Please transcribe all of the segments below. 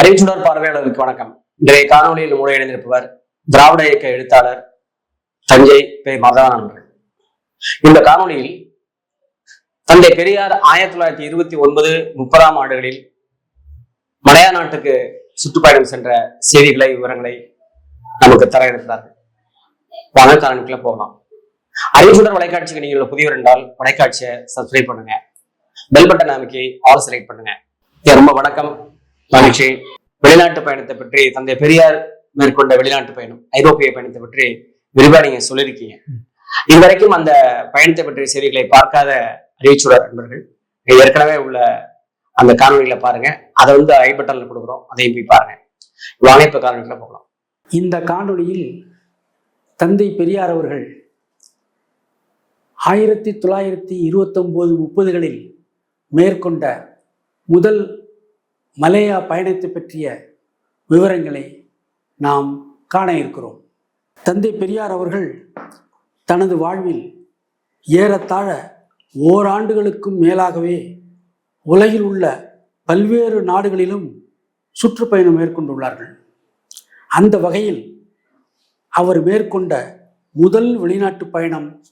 அறிவிச்சுடர் பார்வையாளருக்கு வணக்கம். இன்றைய காணொலியில் மூட இணைந்திருப்பவர் திராவிட இயக்க எழுத்தாளர் தஞ்சை பே மதவான் இந்த காணொலியில் தந்தை பெரியார் ஆயிரத்தி தொள்ளாயிரத்தி இருபத்தி ஒன்பது முப்பதாம் ஆண்டுகளில் மலையா நாட்டுக்கு சுற்றுப்பயணம் சென்ற செய்திகளை விவரங்களை நமக்கு தர இருக்கிறார்கள். வாங்க காணொலிக்குள்ள போகலாம். அறிவுச்சுடர் வலைக்காட்சிக்கு நீங்கள் புதியவர் என்றால் வலைக்காட்சியை சப்ஸ்கிரைப் பண்ணுங்க. பெல் பட்டன் அமைக்கி ஆல் செலக்ட் பண்ணுங்க. ரொம்ப வணக்கம். மகிழ்ச்சி. வெளிநாட்டு பயணத்தை பற்றி தந்தை பெரியார் மேற்கொண்ட வெளிநாட்டு பயணம் ஐரோப்பிய பயணத்தை பற்றி விரிவா நீங்க சொல்லியிருக்கீங்க. இதுவரைக்கும் அந்த பயணத்தை பற்றிய செய்திகளை பார்க்காத அறிவிச்சுடர் நண்பர்கள். ஏற்கனவே உள்ள அந்த காணொலிகளை பாருங்க. அதை வந்து ஐ பட்டன்ல கொடுக்குறோம். அதையும் போய் பாருங்க. வாங்க இப்ப காணொலிகளை போகலாம். இந்த காணொலியில் தந்தை பெரியார் அவர்கள் ஆயிரத்தி தொள்ளாயிரத்தி இருபத்தொம்போது முப்பதுகளில் மேற்கொண்ட முதல் மலேயா பயணத்தை பற்றிய விவரங்களை நாம் காண இருக்கிறோம். தந்தை பெரியார் அவர்கள் தனது வாழ்வில் ஏறத்தாழ ஓராண்டுகளுக்கும் மேலாகவே உலகில் உள்ள பல்வேறு நாடுகளிலும் சுற்றுப்பயணம் மேற்கொண்டுள்ளார்கள். அந்த வகையில் அவர் மேற்கொண்ட முதல் வெளிநாட்டு பயணம்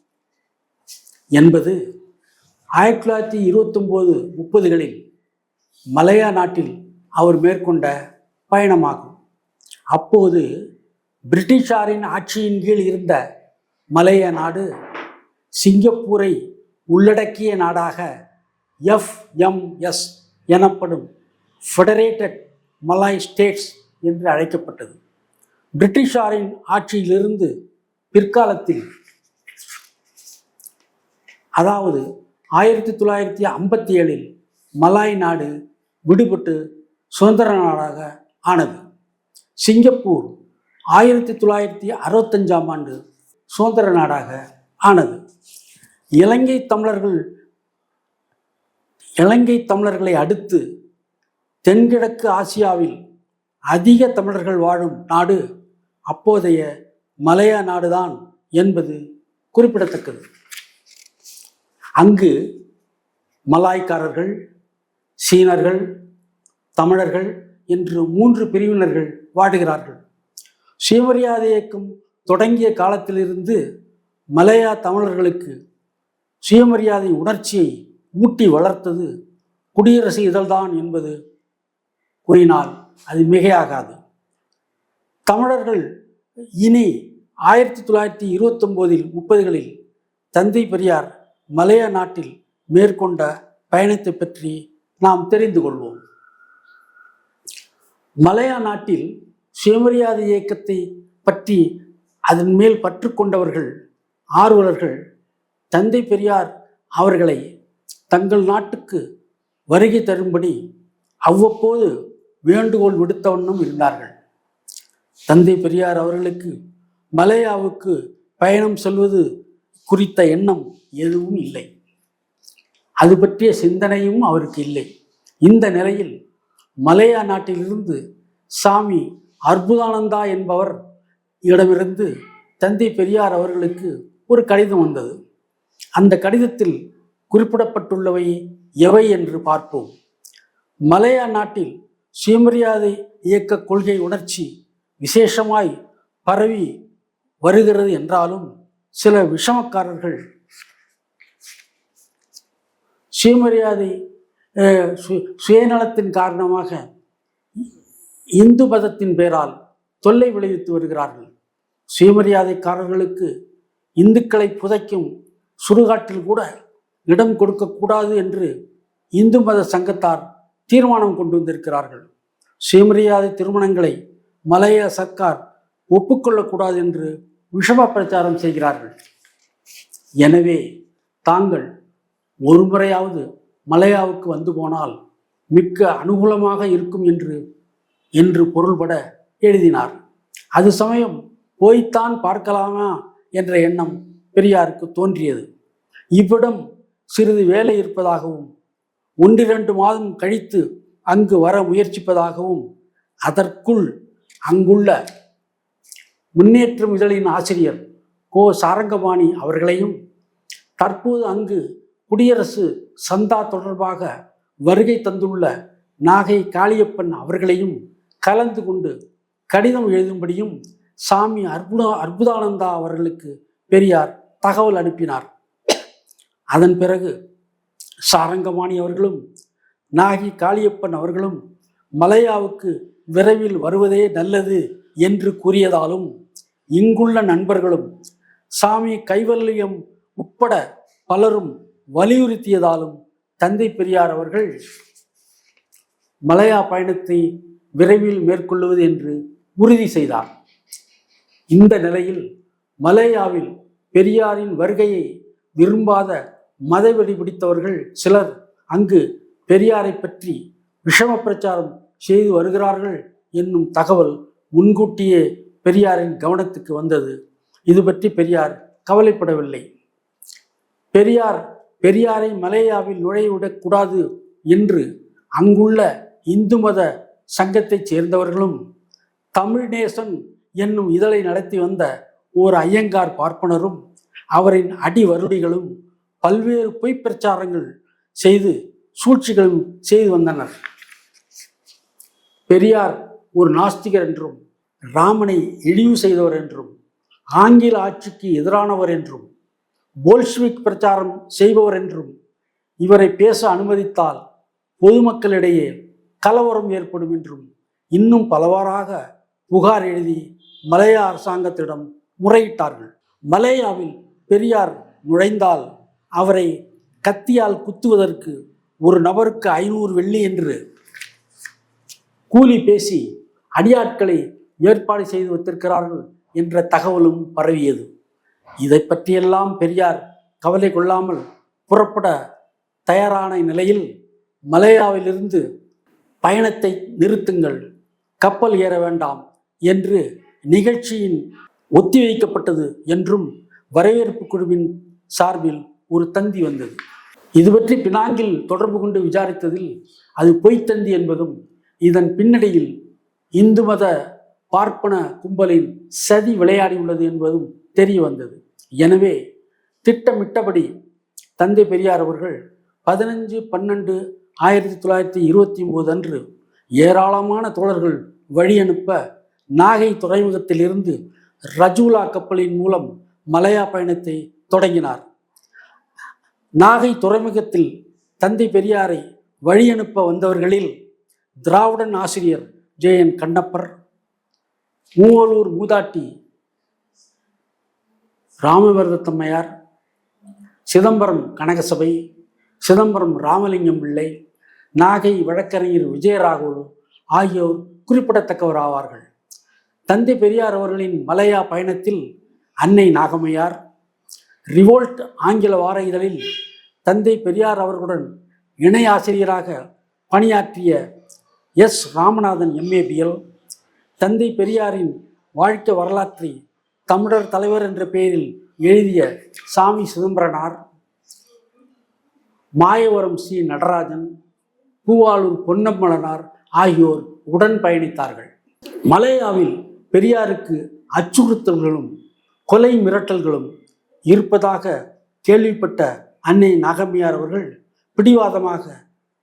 என்பது ஆயிரத்தி தொள்ளாயிரத்தி இருபத்தொம்போது முப்பதுகளில் மலையா நாட்டில் அவர் மேற்கொண்ட பயணமாகும். அப்போது பிரிட்டிஷாரின் ஆட்சியின் கீழ் இருந்த மலைய நாடு சிங்கப்பூரை உள்ளடக்கிய நாடாக எஃப்எம்எஸ் எனப்படும் ஃபெடரேட்டட் மலாய் ஸ்டேட்ஸ் என்று அழைக்கப்பட்டது. பிரிட்டிஷாரின் ஆட்சியிலிருந்து பிற்காலத்தில் அதாவது ஆயிரத்தி தொள்ளாயிரத்தி ஐம்பத்தி ஏழில் மலாய் நாடு விடுபட்டு சுதந்திர நாடாக ஆனது. சிங்கப்பூர் ஆயிரத்தி தொள்ளாயிரத்தி அறுபத்தஞ்சாம் ஆண்டு சுதந்திர நாடாக ஆனது. இலங்கை தமிழர்கள் இலங்கை தமிழர்களை அடுத்து தென்கிழக்கு ஆசியாவில் அதிக தமிழர்கள் வாழும் நாடு அப்போதைய மலையா நாடுதான் என்பது குறிப்பிடத்தக்கது. அங்கு மலாய்க்காரர்கள் சீனர்கள் தமிழர்கள் என்று மூன்று பிரிவினர்கள் வாடுகிறார்கள். சுயமரியாதை இயக்கம் தொடங்கிய காலத்திலிருந்து மலையா தமிழர்களுக்கு சுயமரியாதை உணர்ச்சியை ஊட்டி வளர்த்தது குடியரசு இதழ்தான் என்பது கூறினால் அது மிகையாகாது. தமிழர்கள் இனி ஆயிரத்தி தொள்ளாயிரத்தி இருபத்தொம்போதில் முப்பதுகளில் தந்தை பெரியார் மலையா நாட்டில் மேற்கொண்ட பயணத்தை பற்றி நாம் தெரிந்து கொள்வோம். மலையா நாட்டில் சுயமரியாதை இயக்கத்தை பற்றி அதன் மேல் பற்று கொண்டவர்கள் ஆர்வலர்கள் தந்தை பெரியார் அவர்களை தங்கள் நாட்டுக்கு வருகை தரும்படி அவ்வப்போது வேண்டுகோள் விடுத்தவண்ணம் இருந்தார்கள். தந்தை பெரியார் அவர்களுக்கு மலையாவுக்கு பயணம் செல்வது குறித்த எண்ணம் எதுவும் இல்லை. அது பற்றிய சிந்தனையும் அவருக்கு இல்லை. இந்த நிலையில் மலையா நாட்டிலிருந்து சாமி அற்புதானந்தா என்பவர் இடமிருந்து தந்தை பெரியார் அவர்களுக்கு ஒரு கடிதம் வந்தது. அந்த கடிதத்தில் குறிப்பிடப்பட்டுள்ளவை எவை என்று பார்ப்போம். மலையா நாட்டில் சுயமரியாதை இயக்க கொள்கை உணர்ச்சி விசேஷமாய் பரவி வருகிறது என்றாலும் சில விஷமக்காரர்கள் சுயமரியாதை சு- சுயநலத்தின் காரணமாக இந்து மதத்தின் பெயரால் தொல்லை விளைவித்து வருகிறார்கள். சுயமரியாதைக்காரர்களுக்கு இந்துக்களை புதைக்கும் சுடுகாட்டில் கூட இடம் கொடுக்கக்கூடாது என்று இந்து மத சங்கத்தார் தீர்மானம் கொண்டு வந்திருக்கிறார்கள். சுயமரியாதை திருமணங்களை மலைய சர்க்கார் ஒப்புக்கொள்ளக்கூடாது என்று விஷம பிரச்சாரம் செய்கிறார்கள். எனவே தாங்கள் ஒரு முறையாவது மலையாவுக்கு வந்து போனால் மிக்க அனுகூலமாக இருக்கும் என்று என்று பொருள்பட எழுதினார். அது சமயம் போய்த்தான் பார்க்கலாமா என்ற எண்ணம் பெரியாருக்கு தோன்றியது. இவ்விடம் சிறிது வேலை இருப்பதாகவும் ஒன்றிரண்டு மாதம் கழித்து அங்கு வர முயற்சிப்பதாகவும் அதற்குள் அங்குள்ள முன்னேற்றம் இதழின் ஆசிரியர் கோ. சாரங்கபாணி அவர்களையும் தற்போது அங்கு குடியரசு சந்தா தொடர்பாக வருகை தந்துள்ள நாகை காளியப்பன் அவர்களையும் கலந்து கொண்டு கடிதம் எழுதும்படியும் சாமி அற்புத அற்புதானந்தா அவர்களுக்கு பெரியார் தகவல் அனுப்பினார். அதன் பிறகு சாரங்கமாணி அவர்களும் நாகி காளியப்பன் அவர்களும் மலையாவுக்கு விரைவில் வருவதே நல்லது என்று கூறியதாலும் இங்குள்ள நண்பர்களும் சாமி கைவல்யம் உட்பட பலரும் வலியுறுத்தியதாலும் தந்தை பெரியார் அவர்கள் மலையா பயணத்தை விரைவில் மேற்கொள்வது என்று உறுதி செய்தார். இந்த நிலையில் மலேயாவில் பெரியாரின் வருகையை விரும்பாத மதவெறி பிடித்தவர்கள் சிலர் அங்கு பெரியாரை பற்றி விஷம பிரச்சாரம் செய்து வருகிறார்கள் என்னும் தகவல் முன்கூட்டியே பெரியாரின் கவனத்துக்கு வந்தது. இது பற்றி பெரியார் கவலைப்படவில்லை. பெரியார் பெரியாரை மலேயாவில் நுழையவிடக்கூடாது என்று அங்குள்ள இந்து மத சங்கத்தைச் சேர்ந்தவர்களும் தமிழ்நேசன் என்னும் இதழை நடத்தி வந்த ஓர் ஐயங்கார் பார்ப்பனரும் அவரின் அடி வருடிகளும் பல்வேறு பொய்ப் பிரச்சாரங்கள் செய்து சூழ்ச்சிகளும் செய்து வந்தனர். பெரியார் ஒரு நாஸ்திகர் என்றும் ராமனை இழிவு செய்தவர் என்றும் ஆங்கில ஆட்சிக்கு எதிரானவர் என்றும் போல்ஷ்விக் பிரச்சாரம் செய்பவர் என்றும் இவரை பேச அனுமதித்தால் பொதுமக்களிடையே கலவரம் ஏற்படும் என்றும் இன்னும் பலவாறாக புகார் எழுதி மலையா அரசாங்கத்திடம் முறையிட்டார்கள். மலேயாவில் பெரியார் நுழைந்தால் அவரை கத்தியால் குத்துவதற்கு ஒரு நபருக்கு ஐநூறு வெள்ளி என்று கூலி பேசி அடியாட்களை ஏற்பாடு செய்து வைத்திருக்கிறார்கள் என்ற தகவலும் பரவியது. இதை பற்றியெல்லாம் பெரியார் கவலை கொள்ளாமல் புறப்பட தயாரான நிலையில் மலேயாவிலிருந்து பயணத்தை நிறுத்துங்கள் கப்பல் ஏற வேண்டாம் என்று நிகழ்ச்சியின் ஒத்திவைக்கப்பட்டது என்றும் வரவேற்பு குழுவின் சார்பில் ஒரு தந்தி வந்தது. இது பற்றி பினாங்கில் தொடர்பு கொண்டு விசாரித்ததில் அது பொய்த்தந்தி என்பதும் இதன் பின்னணியில் இந்து மத பார்ப்பன கும்பலின் சதி விளையாடியுள்ளது என்பதும் தெரிய வந்தது எனவே திட்டமிட்டபடி தந்தை பெரியார் அவர்கள் பதினஞ்சு பன்னெண்டு ஆயிரத்தி தொள்ளாயிரத்தி இருபத்தி ஒன்பது அன்று ஏராளமான தோழர்கள் வழி அனுப்ப நாகை துறைமுகத்திலிருந்து ரஜூலா கப்பலின் மூலம் மலையா பயணத்தை தொடங்கினார். நாகை துறைமுகத்தில் தந்தை பெரியாரை வழி அனுப்ப வந்தவர்களில் திராவிடன் ஆசிரியர் ஜே என் கண்ணப்பர் மூவலூர் மூதாட்டி ராமவரதத்தம்மையார் சிதம்பரம் கனகசபை சிதம்பரம் ராமலிங்கம் பிள்ளை நாகை வழக்கறிஞர் விஜயராகவலு ஆகியோர் குறிப்பிடத்தக்கவர் ஆவார்கள் தந்தை பெரியார் அவர்களின் மலையா பயணத்தில் அன்னை நாகம்மையார் ரிவோல்ட் ஆங்கில வார இதழில் தந்தை பெரியார் அவர்களுடன் இணை ஆசிரியராக பணியாற்றிய எஸ். ராமநாதன் எம்ஏபிஎல் தந்தை பெரியாரின் வாழ்க்கை வரலாற்றை தமிழர் தலைவர் என்ற பெயரில் எழுதிய சாமி சிதம்பரனார் மாயவரம் சி. நடராஜன் பூவாளூர் பொன்னம்மலனார் ஆகியோர் உடன் பயணித்தார்கள். மலையாவில் பெரியாருக்கு அச்சுறுத்தல்களும் கொலை மிரட்டல்களும் இருப்பதாக கேள்விப்பட்ட அன்னை நாகம்மையார் அவர்கள் பிடிவாதமாக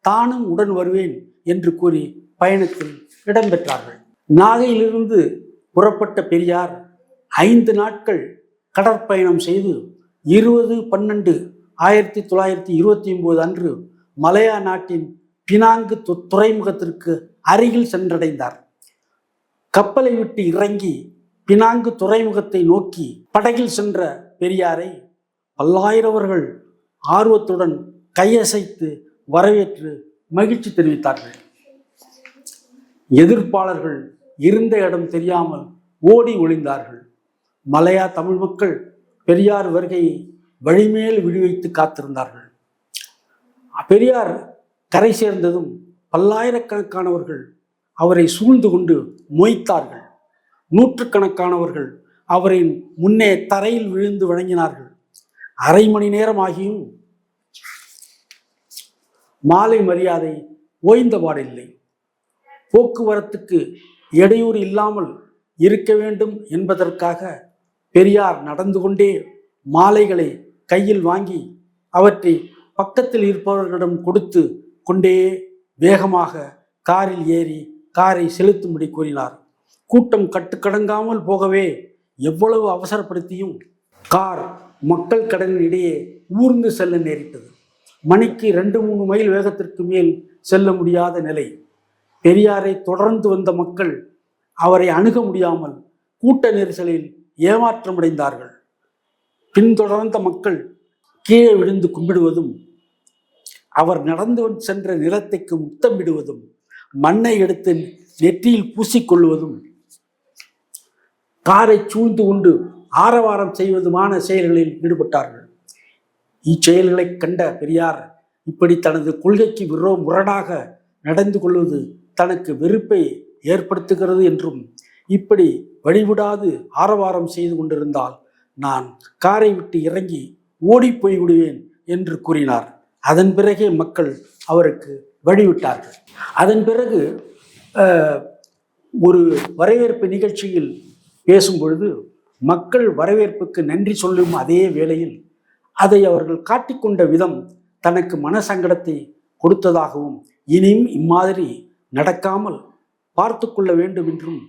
தானும் உடன் வருவேன் என்று கூறி பயணத்தில் இடம்பெற்றார்கள். நாகையிலிருந்து புறப்பட்ட பெரியார் ஐந்து நாட்கள் கடற்பயணம் செய்து இருபது பன்னெண்டு ஆயிரத்தி தொள்ளாயிரத்தி இருபத்தி ஒன்பது அன்று மலையா நாட்டின் பினாங்கு துறைமுகத்திற்கு அருகில் சென்றடைந்தார். கப்பலை விட்டு இறங்கி பினாங்கு துறைமுகத்தை நோக்கி படகில் சென்ற பெரியாரை பல்லாயிரவர்கள் ஆர்வத்துடன் கையசைத்து வரவேற்று மகிழ்ச்சி தெரிவித்தார்கள். எதிர்ப்பாளர்கள் இருந்த இடம் தெரியாமல் ஓடி ஒளிந்தார்கள். மலையா தமிழ் மக்கள் பெரியார் வருகையை வழிமேல் விழிவைத்து காத்திருந்தார்கள். பெரியார் கரை சேர்ந்ததும் பல்லாயிரக்கணக்கானவர்கள் அவரை சூழ்ந்து கொண்டு மொய்த்தார்கள். நூற்றுக்கணக்கானவர்கள் அவரின் முன்னே தரையில் விழுந்து வழங்கினார்கள் அரை மணி நேரம் ஆகியும் மாலை மரியாதை ஓய்ந்தபாடில்லை போக்குவரத்துக்கு இடையூறு இல்லாமல் இருக்க வேண்டும் என்பதற்காக பெரியார் நடந்து கொண்டே மாலைகளை கையில் வாங்கி அவற்றை பக்கத்தில் இருப்பவர்களிடம் கொடுத்து கொண்டே வேகமாக காரில் ஏறி காரை செலுத்தும்படி கூறினார். கூட்டம் கட்டுக்கடங்காமல் போகவே எவ்வளவு அவசரப்படுத்தியும் கார் மக்கள் கடலின் இடையே ஊர்ந்து செல்ல நேரிட்டது. மணிக்கு ரெண்டு மூணு மைல் வேகத்திற்கு மேல் செல்ல முடியாத நிலை. பெரியாரை தொடர்ந்து வந்த மக்கள் அவரை அணுக முடியாமல் கூட்ட நெரிசலில் ஏமாற்றமடைந்தார்கள். பின்தொடர்ந்த மக்கள் கீழே விழுந்து கும்பிடுவதும் அவர் நடந்து சென்ற நிலத்தைக்கு முத்தமிடுவதும் மண்ணை எடுத்து நெற்றியில் பூசிக்கொள்வதும் காரை சூழ்ந்து கொண்டு ஆரவாரம் செய்வதுமான செயல்களில் ஈடுபட்டார்கள். இச்செயல்களை கண்ட பெரியார் இப்படி தனது கொள்கைக்கு விரோ முரணாக நடந்து கொள்வது தனக்கு வெறுப்பை ஏற்படுத்துகிறது என்றும் இப்படி வழிவிடாது ஆரவாரம் செய்து கொண்டிருந்தால் நான் காரை விட்டு இறங்கி ஓடிப் விடுவேன் என்று கூறினார். அதன் பிறகே மக்கள் அவருக்கு வழிவிட்டார்கள். அதன் பிறகு ஒரு வரவேற்பு நிகழ்ச்சியில் பேசும் பொழுது மக்கள் வரவேற்புக்கு நன்றி சொல்லும் அதே வேளையில் அதை அவர்கள் காட்டிக்கொண்ட விதம் தனக்கு மனசங்கடத்தை கொடுத்ததாகவும் இனியும் இம்மாதிரி நடக்காமல் பார்த்து கொள்ள வேண்டும் என்றும்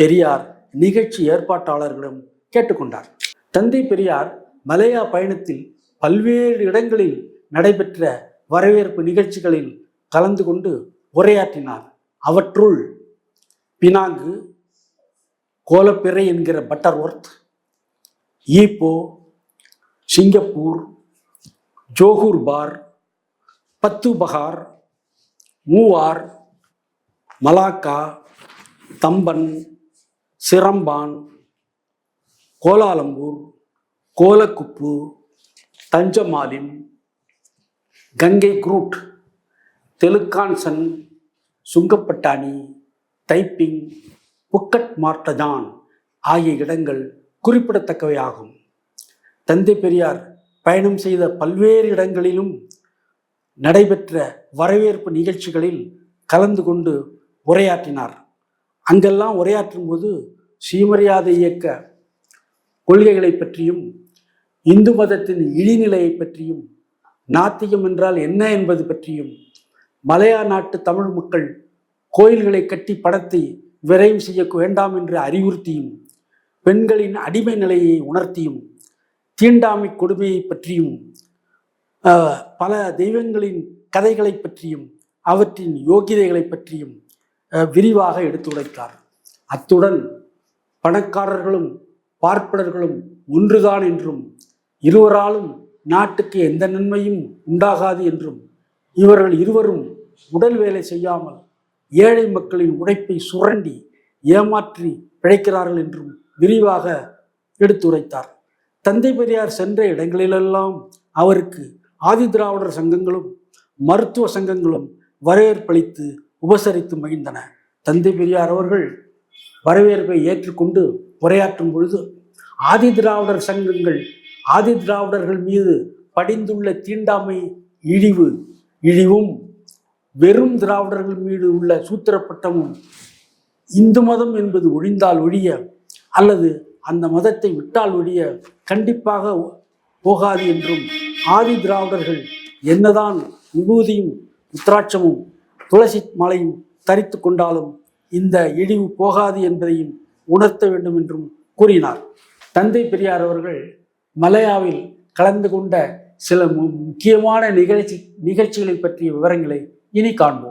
பெரியார் நிகழ்ச்சி ஏற்பாட்டாளர்களிடம் கேட்டுக்கொண்டார். தந்தை பெரியார் மலையா பயணத்தில் பல்வேறு இடங்களில் நடைபெற்ற வரவேற்பு நிகழ்ச்சிகளில் கலந்து கொண்டு உரையாற்றினார். அவற்றுள் பினாங்கு கோலப்பிறை என்கிற Butterworth Ipoh Singapore Johor Bahru Batu பகார் Muar Malacca Tampin Seremban Kuala Lumpur Kuala Kubu Tanjung Malim Ganga crude Teluk Anson Sungai Petani Taiping Bukit Mertajam ஆகிய இடங்கள் குறிப்பிடத்தக்கவை ஆகும் தந்தை பெரியார் பயணம் செய்த பல்வேறு இடங்களிலும் நடைபெற்ற வரவேற்பு நிகழ்ச்சிகளில் கலந்து கொண்டு உரையாற்றினார். அங்கெல்லாம் உரையாற்றும் போது சுயமரியாதை இயக்க கொள்கைகளை பற்றியும் இந்து மதத்தின் இழிநிலையை பற்றியும் நாத்திகம் என்றால் என்ன என்பது பற்றியும் மலையா நாட்டு தமிழ் மக்கள் கோயில்களை கட்டி படத்தை விரைவு செய்ய வேண்டாம் என்று அறிவுறுத்தியும் பெண்களின் அடிமை நிலையை உணர்த்தியும் தீண்டாமை கொடுமையை பற்றியும் பல தெய்வங்களின் கதைகளை பற்றியும் அவற்றின் யோகிதைகளை பற்றியும் விரிவாக எடுத்துரைத்தார் அத்துடன் பணக்காரர்களும் பார்ப்பனர்களும் ஒன்றுதான் என்றும் இருவராலும் நாட்டுக்கு எந்த நன்மையும் உண்டாகாது என்றும் இவர்கள் இருவரும் உடல் வேலை செய்யாமல் ஏழை மக்களின் உழைப்பை சுரண்டி ஏமாற்றி பிழைக்கிறார்கள் என்றும் விரிவாக எடுத்துரைத்தார் தந்தை பெரியார் சென்ற இடங்களிலெல்லாம் அவருக்கு ஆதி திராவிடர் சங்கங்களும் மருத்துவ சங்கங்களும் வரவேற்பளித்து உபசரித்து மகிழ்ந்தன. தந்தை பெரியார் அவர்கள் வரவேற்பை ஏற்றுக்கொண்டு உரையாற்றும் பொழுது ஆதி திராவிடர் சங்கங்கள் ஆதி திராவிடர்கள் மீது படிந்துள்ள தீண்டாமை இழிவு இழிவும் வெறும் திராவிடர்கள் மீது உள்ள சூத்திரப்பட்டமும் இந்து மதம் என்பது ஒழிந்தால் ஒழிய அல்லது அந்த மதத்தை விட்டால் ஒழிய கண்டிப்பாக போகாது என்றும் ஆதி திராவிடர்கள் என்னதான் விபூதியும் உத்ராட்சமும் துளசி மாலையும் தரித்து கொண்டாலும் இந்த இழிவு போகாது என்பதையும் உணர்த்த வேண்டும் என்றும் கூறினார். தந்தை பெரியார் அவர்கள் மலையாவில் கலந்து கொண்ட சில மு- முக்கியமான நிகழ்ச்சி நிகழ்ச்சிகளை பற்றிய விவரங்களை இனி காண்போம்.